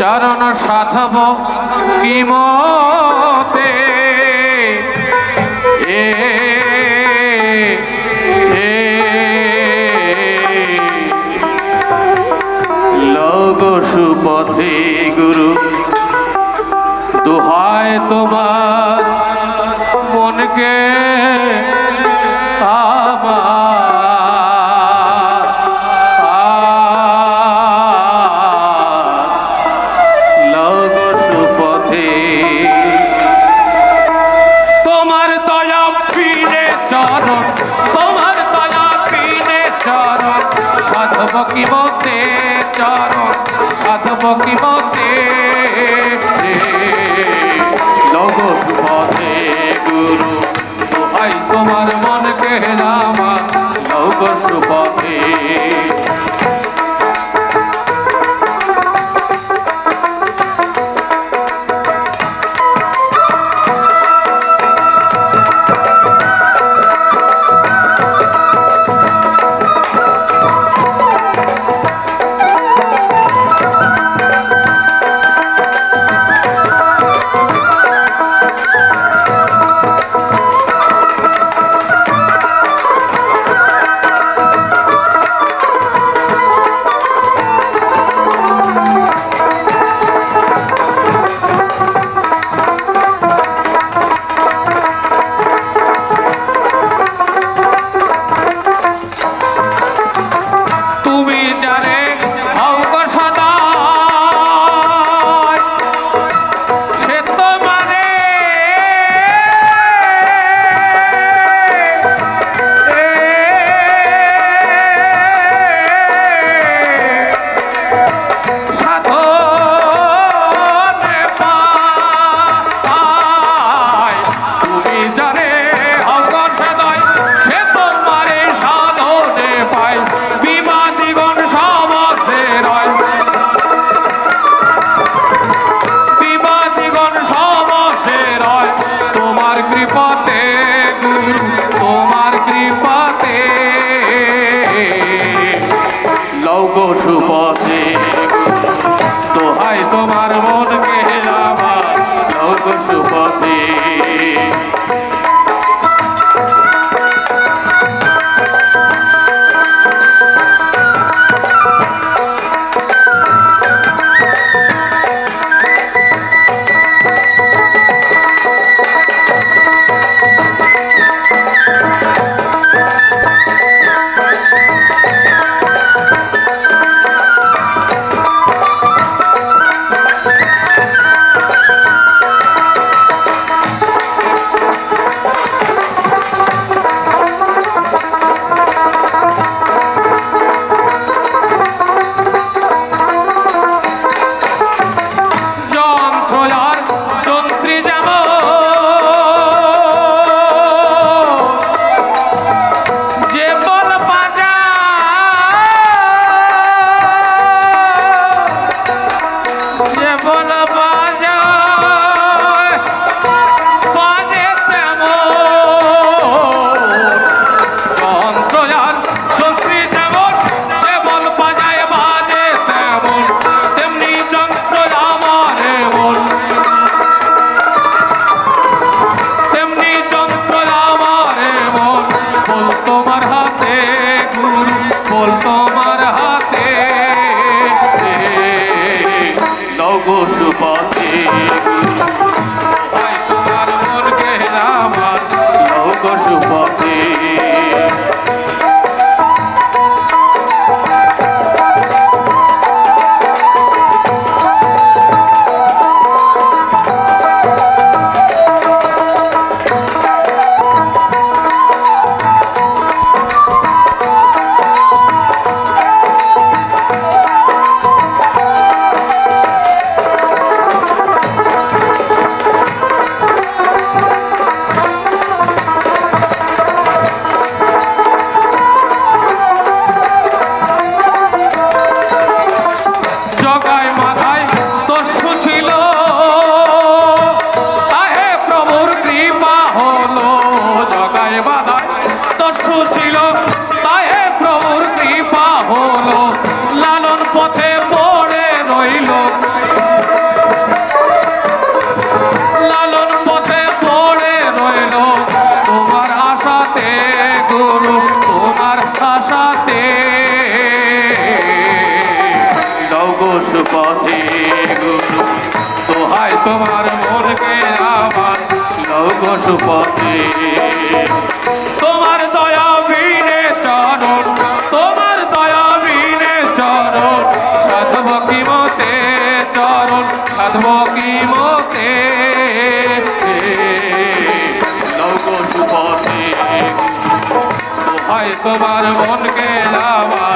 চরণ সাধব কিমতে এ সুপথে গুরু দোহায় তোমার মনকে ধর্ম কি মতে লগস গুরু। পশুপথে পশু পথে গুরু তোহায় তোমার মনকে আমার লৌক পথে তোমার দয়া বিনে চরণ, তোমার দয়া বিনে চরণ, সাধব কি মতে চরণ, সাধব কি মতে? লৌক সুপথে তোহায় তোমার মনকে আমার